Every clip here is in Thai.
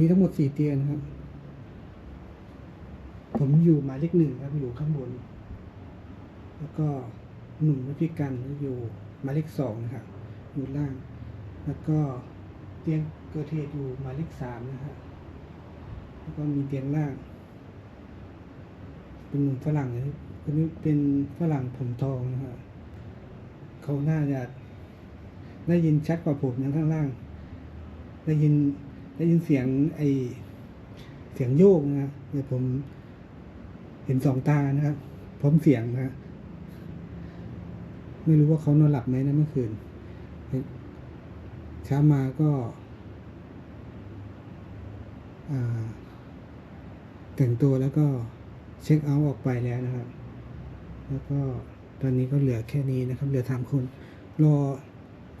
มีทั้งหมดสี่เตียงครับ ผมอยู่หมายเลขหนึ่งครับ อยู่ข้างบน แล้วก็หนุ่มพี่กันอยู่หมายเลขสองนะครับอยู่ล่าง แล้วก็เตียงเกิดเหตุอยู่หมายเลขสามนะครับแล้วก็มีเตียงล่าง เป็นหนุ่มฝรั่งนะครับคนนี้เป็นฝรั่งผมทองนะครับเขาหน่าจะได้ยินชัดกว่าผมนะข้างล่าง ได้ยิน ได้ยินเสียงไอเสียงโยกนะครับเดี๋ยวผมเห็นสองตานะครับพร้อมเสียงนะไม่รู้ว่าเขานอนหลับไหมนะเมื่อคืนเช้ามาก็าแต่งตัวแล้วก็เช็คเอาท์ออกไปแล้วนะครับ แล้วก็ตอนนี้ก็เหลือแค่นี้นะครับ เหลือสามคน รอ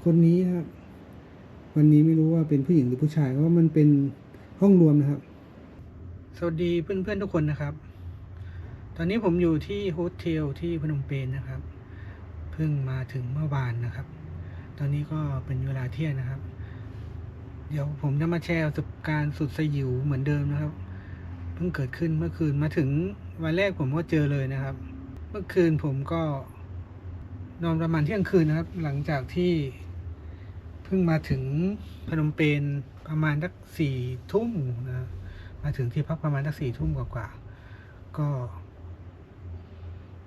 คนนี้นะครับ วันนี้ไม่รู้ว่าเป็นผู้หญิงหรือผู้ชายเพราะมันเป็นห้องรวมนะครับ สวัสดีเพื่อนๆทุกคนนะครับ ตอนนี้ผมอยู่ที่โฮสเทลที่พนมเปญนะครับ เพิ่งมาถึงเมื่อวานนะครับ ตอนนี้ก็เป็นเวลาเที่ยงนะครับ เดี๋ยวผมจะมาแชร์ประสบการณ์สุดสยิวเหมือนเดิมนะครับ เพิ่งเกิดขึ้นเมื่อคืนมาถึงวันแรกผมก็เจอเลยนะครับ เมื่อคืนผมก็นอนประมาณเที่ยงคืนนะครับ หลังจากที่ พิ่งมาถึงพนมเปญประมาณสักสี่ทุ่มนะมาถึงที่พักประมาณสักสี่ทุ่มกว่าๆก็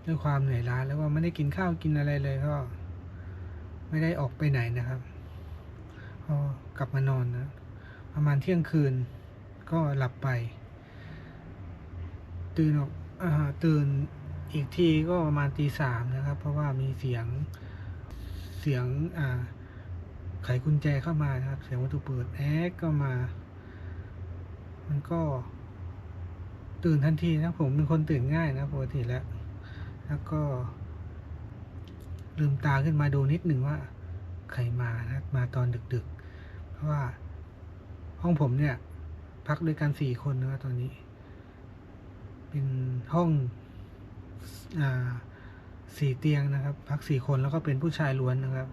ด้วยความเหนื่อยล้าแล้วก็ไม่ได้กินข้าวกินอะไรเลยก็ ไม่ได้ออกไปไหนนะครับก็กลับมานอนนะ ประมาณเที่ยงคืน ก็หลับไป ตื่นออกอาตื่นอีกทีก็ประมาณตีสามนะครับ เพราะว่ามีเสียงเสียงอ่า ไขกุญแจเข้ามานะครับ เสียงประตูเปิดแอ๊กก็มา มันก็ ตื่นทันทีนะผมเป็นคนตื่นง่ายนะปกติแล้ว แล้วก็ ลืมตาขึ้นมาดูนิดหนึ่งว่า ใครมานะมาตอนดึกๆ เพราะว่า ห้องผมเนี่ย พักด้วยกันสี่คนนะตอนนี้ เป็นห้องอ่าสี่เตียงนะครับ พักสี่คนแล้วก็เป็นผู้ชายล้วนนะครับ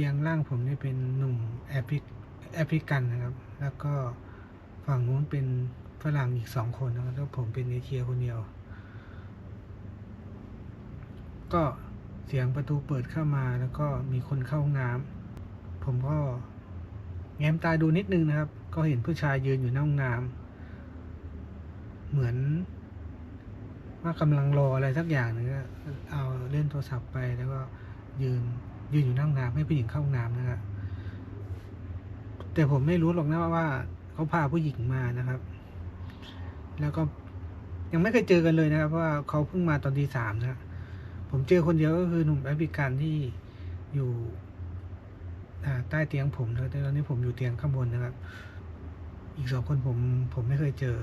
ตียงล่างผมนี่เป็นหนุ่มแอฟริแอฟริกันนะครับ แล้วก็ฝั่งนู้นเป็นฝรั่งอีกสองคนนะครับแล้วผมเป็นเอเชียคนเดียว ก็เสียงประตูเปิดเข้ามาแล้วก็มีคนเข้าห้องน้ำผมก็แง้มตาดูนิดนึงนะครับ ก็เห็นผู้ชายยืนอยู่หน้าห้องน้ำเหมือนว่ากำลังรออะไรสักอย่างหนึงเอาเล่นโทรศัพท์ไปแล้วก็ยืน ยืนอยู่หน้าห้องน้ำให้ผู้หญิงเข้าห้องน้ำนะครับแต่ผมไม่รู้หรอกนะว่าเขาพาผู้หญิงมานะครับ แล้วก็ยังไม่เคยเจอกันเลยนะครับเพราะว่าเขาเพิ่งมาตอนตีสามนะผมเจอคนเดียวก็คือหนุ่มแอฟริกันที่อยู่ใต้เตียงผมนะแต่ตอนนี้ผมอยู่เตียงข้างบนนะครับ อีกสองคนผมผมไม่เคยเจอ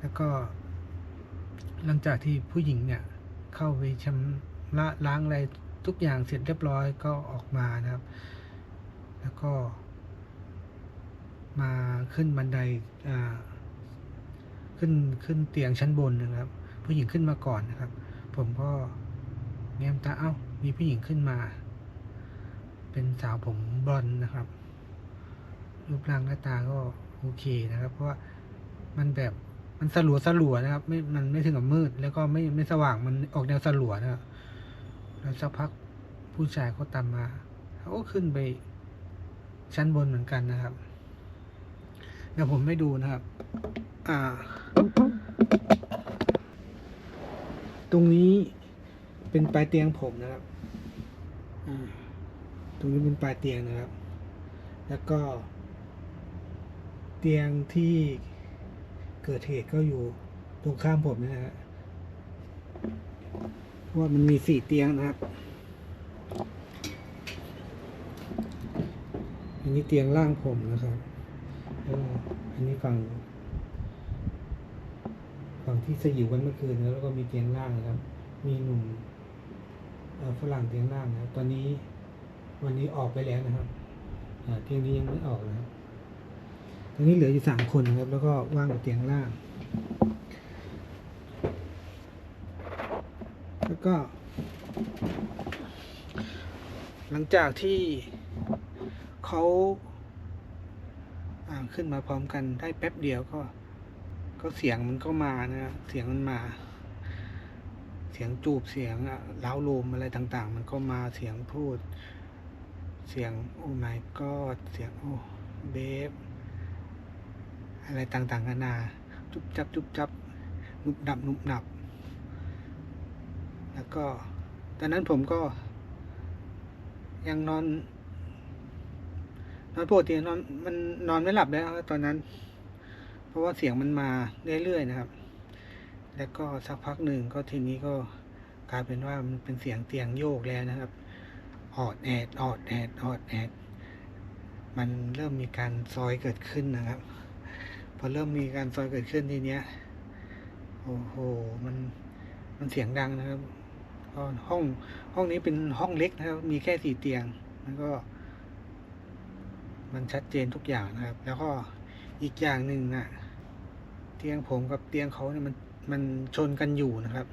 แล้วก็หลังจากที่ผู้หญิงเนี่ย เข้าไปชำระล้างอะไร ทุกอย่างเสร็จเรียบร้อยก็ออกมานะครับ แล้วก็ มาขึ้นบันไดขึ้นขึ้นเตียงชั้นบนนะครับ ผู้หญิงขึ้นมาก่อนนะครับ ผมก็แง้มตาเอ้า มีผู้หญิงขึ้นมา เป็นสาวผมบลอนนะครับ รูปร่างหน้าตาก็โอเคนะครับ เพราะว่ามันแบบมันสลัวสลัวนะครับ ไม่ มันไม่ถึงกับมืด แล้วก็ไม่ไม่สว่างมันออกแนวสลัวนะครับ แล้วสักพักผู้ชายเขาตามมาเขาก็ขึ้นไปชั้นบนเหมือนกันนะครับ เดี๋ยวผมไม่ดูนะครับ อ่า ตรงนี้เป็นปลายเตียงผมนะครับ อ่า ตรงนี้เป็นปลายเตียงนะครับ แล้วก็ เตียงที่เกิดเหตุก็อยู่ตรงข้ามผมนะฮะเพราะ ว่ามันมีสี่เตียงนะครับ อันนี้เตียงล่างผมนะครับแล้วอันนี้ฝั่งฝั่งที่สยิวกันเมื่อคืนแล้วก็มีเตียงล่างนะครับ มีหนุ่มฝรั่งเตียงล่างนะครับ ตอนนี้วันนี้ออกไปแล้วนะครับเตียงนี้ยังไม่ออกนะครับ ตอนนี้เหลืออยู่สามคนนะครับ แล้วก็ว่างเตียงล่าง แล้วก็ หลังจากที่เขาอ่าขึ้นมาพร้อมกันได้แป๊บเดียวก็ ก็เสียงมันก็มานะเสียงมันมา เสียงจูบเสียงเล้าโลมอะไรต่าง ๆ มันก็มาเสียงพูด เสียงโอ้ my god เสียงโอ้เบฟอะไรต่างๆนานาจุบจับจุบจับนุบดับนุบหนับ แล้วก็ตอนนั้นผมก็ ยังนอน นอนปกตินอนมันนอนไม่หลับแล้วตอนนั้น เพราะว่าเสียงมันมาเรื่อยๆนะครับ แล้วก็สักพักหนึ่งก็ทีนี้ก็กลายเป็นว่ามันเป็นเสียงเตียงโยกแล้วนะครับ ออดแอดออดแอดออดแอดมันเริ่มมีการซอยเกิดขึ้นนะครับ พอเริ่มมีการซอยเกิดขึ้นทีเนี้ย โอ้โห มัน มันเสียงดังนะครับ ก็ห้องห้องนี้เป็นห้องเล็กนะครับ มีแค่สี่เตียงแล้วก็ มันชัดเจนทุกอย่างนะครับ แล้วก็อีกอย่างหนึ่งนะเตียงผมกับเตียงเขาเนี่ยมันมันชนกันอยู่นะครับ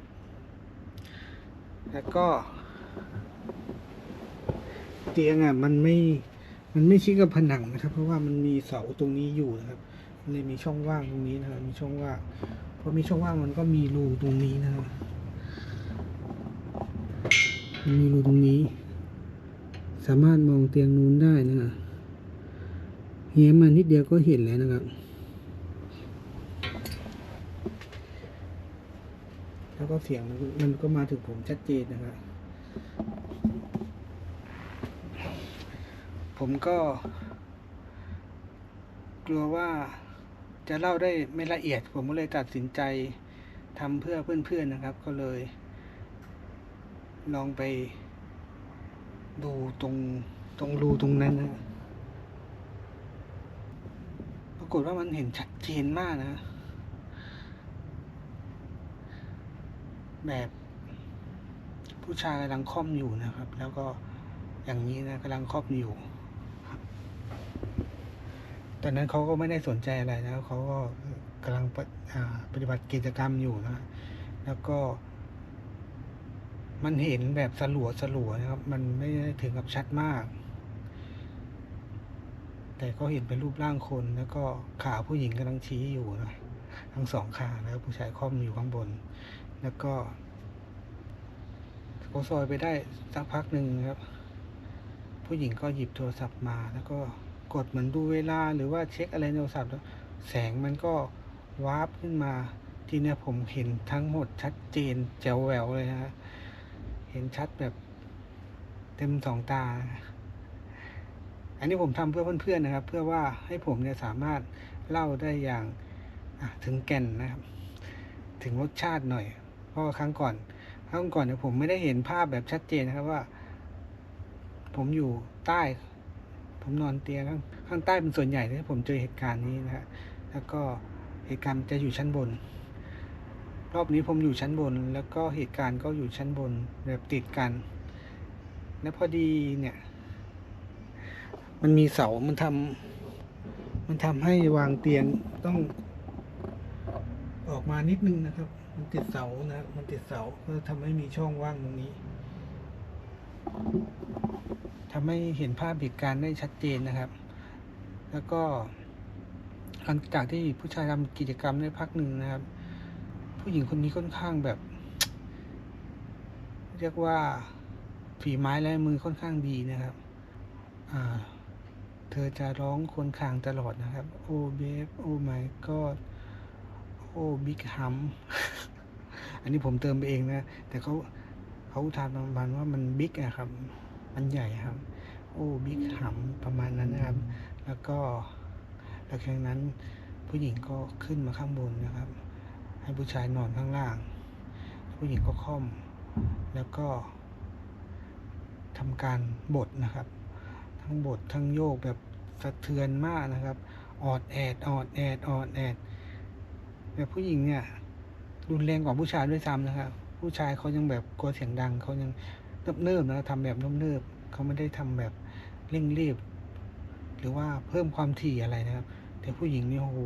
แล้วก็ เตียงอะมันไม่มันไม่ชิดกับผนังนะครับ เพราะว่ามันมีเสาตรงนี้อยู่นะครับเลยมีช่องว่างตรงนี้นะครับ มีช่องว่างพอมีช่องว่างมันก็มีรูตรงนี้นะครับ มีรูตรงนี้ สามารถมองเตียงนู้นได้นะครับเฮี้ยมานิดเดียวก็เห็นแล้วนะครับ แล้วก็เสียงมันมันก็มาถึงผมชัดเจนนะครับ ผมก็ กลัวว่าจะเล่าได้ไม่ละเอียด ผมก็เลยตัดสินใจทำเพื่อเพื่อนๆนะครับ ก็เลย ลองไปดูตรงตรงรูตรงนั้นนะ ปรากฏว่ามันเห็นชัดเจนมากนะ แบบผู้ชายกำลังค่อมอยู่นะครับ แล้วก็อย่างนี้นะกำลังค่อมอยู่ตอนนั้นเขาก็ไม่ได้สนใจอะไรนะเขาก็กำลังปฏิอ่าปฏิบัติกิจกรรมอยู่นะ แล้วก็ มันเห็นแบบสลัวสลัวนะครับ มันไม่ถึงกับชัดมาก แต่ก็เห็นเป็นรูปร่างคนแล้วก็ขาผู้หญิงกำลังชี้อยู่นะทั้งสองขาแล้วผู้ชายค่อมอยู่ข้างบน แล้วก็ก็ซอยไปได้สักพักหนึ่งนะครับ ผู้หญิงก็หยิบโทรศัพท์มา แล้วก็กดเหมือนดูเวลาหรือว่าเช็คอะไรในโทรศัพท์แล้วแสงมันก็วาร์ปขึ้นมา ทีนี้ผมเห็นทั้งหมดชัดเจนแจ๋วแหววเลยนะ เห็นชัดแบบเต็มสองตา อันนี้ผมทำเพื่อเพื่อนๆนะครับ เพื่อว่าให้ผมเนี่ยสามารถเล่าได้อย่างถึงแก่นนะครับ ถึงรสชาติหน่อย เพราะครั้งก่อน ครั้งก่อนเนี่ยผมไม่ได้เห็นภาพแบบชัดเจนนะครับว่า ผมอยู่ใต้ ผมนอนเตียงข้างข้างใต้เป็นส่วนใหญ่ที่ผมเจอเหตุการณ์นี้นะฮะแล้วก็เหตุการณ์จะอยู่ชั้นบน รอบนี้ผมอยู่ชั้นบน แล้วก็เหตุการณ์ก็อยู่ชั้นบนแบบติดกัน แล้วพอดีเนี่ย มันมีเสา มันทำมันทำให้วางเตียงต้อง ออกมานิดนึงนะครับ มันติดเสานะ มันติดเสา ก็ทำให้มีช่องว่างตรงนี้ทำให้เห็นภาพเหตุการณ์ได้ชัดเจนนะครับ แล้วก็หลังจากที่ผู้ชายทำกิจกรรมได้พักหนึ่งนะครับ ผู้หญิงคนนี้ค่อนข้างแบบ เรียกว่าฝีไม้ลายมือค่อนข้างดีนะครับ อ่า เธอจะร้องครวรคางตลอดนะครับ โอ้เบฟโอ้ my god โอ้บิ๊กฮัมอันนี้ผมเติมไปเองนะ แต่เขาเขาทานประมาณว่ามันบิ๊กอะครับ มันใหญ่ครับ โอ้บิ๊กฮัมประมาณนั้นนะครับ แล้วก็หลังจากนั้นผู้หญิงก็ขึ้นมาข้างบนนะครับ ให้ผู้ชายนอนข้างล่าง ผู้หญิงก็ค่อม แล้วก็ทำการบดนะครับ ทั้งบดทั้งโยกแบบสะเทือนมากนะครับ ออดแอด ออดแอด ออดแอด แบบผู้หญิงเนี่ยรุนแรงกว่าผู้ชายด้วยซ้ำนะครับ ผู้ชายเขายังแบบกลัวเสียงดังเขายังเนิบๆนะทำแบบเนิบๆเขาไม่ได้ทำแบบเร่งรีบ หรือว่าเพิ่มความถี่อะไรนะครับ แต่ผู้หญิงนี่โอ้โห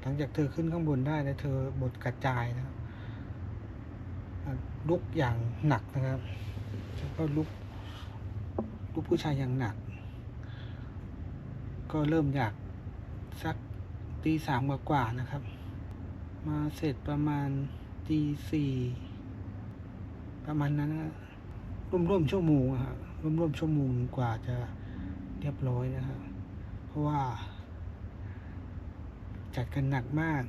หลังจากเธอขึ้นข้างบนได้แล้วเธอบดกระจายนะครับลุกอย่างหนักนะครับแล้วก็ลุกลุกผู้ชายอย่างหนัก ก็เริ่มอยากสักตีสามกว่าๆนะครับ มาเสร็จประมาณตีสี่ประมาณนั้นนะร่วมๆชั่วโมงอะครับร่วมๆชั่วโมงกว่าจะเรียบร้อยนะครับ เพราะว่า จัดกันหนักมาก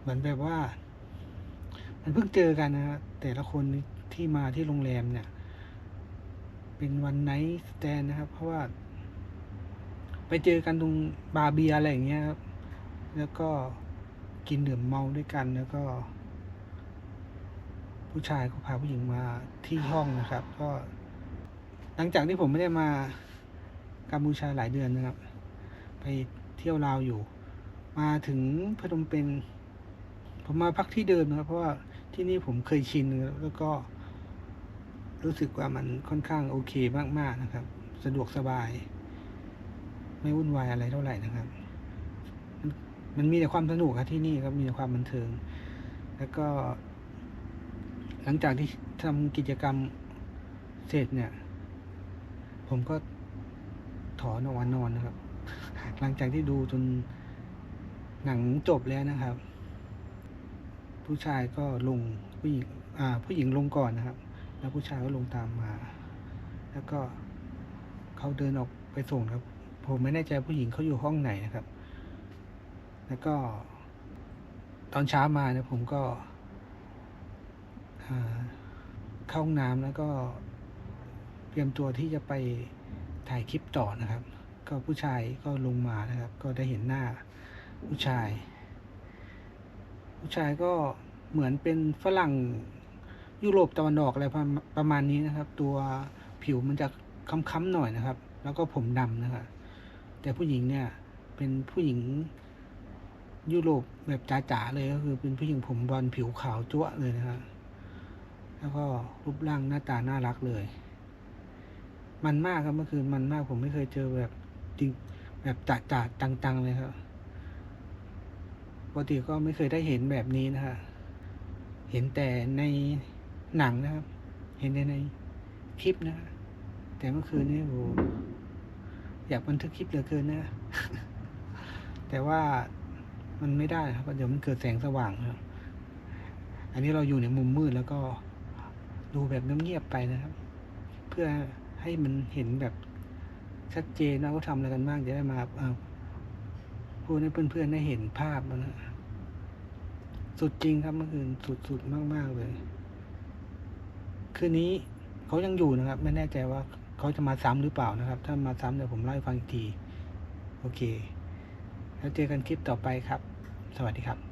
เหมือนแบบว่า มันเพิ่งเจอกันนะแต่ละคนที่มาที่โรงแรมเนี่ย เป็นวันไนท์สแตนนะครับ เพราะว่า ไปเจอกันตรงบาร์เบียอะไรอย่างเงี้ยครับ แล้วก็กินดื่มเมาด้วยกันแล้วก็ ผู้ชายก็พาผู้หญิงมาที่ห้องนะครับ ก็ หลังจากที่ผมไม่ได้มากัมพูชาหลายเดือนนะครับ ไปเที่ยวลาวอยู่ มาถึงพนมเปญผมมาพักที่เดิมนะครับ เพราะว่าที่นี่ผมเคยชินแล้วก็รู้สึกว่ามันค่อนข้างโอเคมากๆนะครับ สะดวกสบาย ไม่วุ่นวายอะไรเท่าไหร่นะครับ มันมันมีแต่ความสนุกครับที่นี่ครับมีแต่ความบันเทิง แล้วก็ หลังจากที่ทำกิจกรรมเสร็จเนี่ย ผมก็ถอนออกมานอนนะครับ หลังจากที่ดูจน หนังจบแล้วนะครับ ผู้ชายก็ลงผู้หญิงอ่าผู้หญิงลงก่อนนะครับ แล้วผู้ชายก็ลงตามมา แล้วก็เขาเดินออกไปส่งครับ ผมไม่แน่ใจผู้หญิงเขาอยู่ห้องไหนนะครับ แล้วก็ ตอนเช้ามาเนี่ยผมก็เข้าห้องน้ำแล้วก็เตรียมตัวที่จะไปถ่ายคลิปต่อนะครับ ก็ผู้ชายก็ลงมานะครับ ก็ได้เห็นหน้า ผู้ชาย ผู้ชายก็เหมือนเป็นฝรั่งยุโรปตะวันออกอะไรประมาณประมาณนี้นะครับ ตัวผิวมันจะค้ำๆหน่อยนะครับ แล้วก็ผมดำนะครับแต่ผู้หญิงเนี่ยเป็นผู้หญิงยุโรปแบบจ๋าๆเลยก็คือเป็นผู้หญิงผมบอลผิวขาวจั๊วเลยนะครับแล้วก็รูปร่างหน้าตาน่ารักเลย มันมากครับเมื่อคืนมันมากผมไม่เคยเจอแบบจริงแบบจ่าจ่าจังๆเลยครับ ปกติก็ไม่เคยได้เห็นแบบนี้นะฮะเห็นแต่ในหนังนะครับ เห็นแต่ในคลิปนะแต่เมื่อคืนนี้โหอยากบันทึกคลิปเหลือเกินนะ แต่ว่ามันไม่ได้ครับเดี๋ยวมันเกิดแสงสว่างครับ อันนี้เราอยู่ในมุมมืดแล้วก็ดูแบบเงียบๆไปนะครับ เพื่อให้มันเห็นแบบชัดเจนนะว่าทำอะไรกันบ้างจะได้มาเอ่อ พูดให้เพื่อนๆได้เห็นภาพนะสุดจริงครับเมื่อคืนสุดๆมาก ๆเลย คืนนี้เขายังอยู่นะครับ ไม่แน่ใจว่าเขาจะมาซ้ำหรือเปล่านะครับ ถ้ามาซ้ำเดี๋ยวผมเล่าให้ฟังอีกที โอเค แล้วเจอกันคลิปต่อไปครับ สวัสดีครับ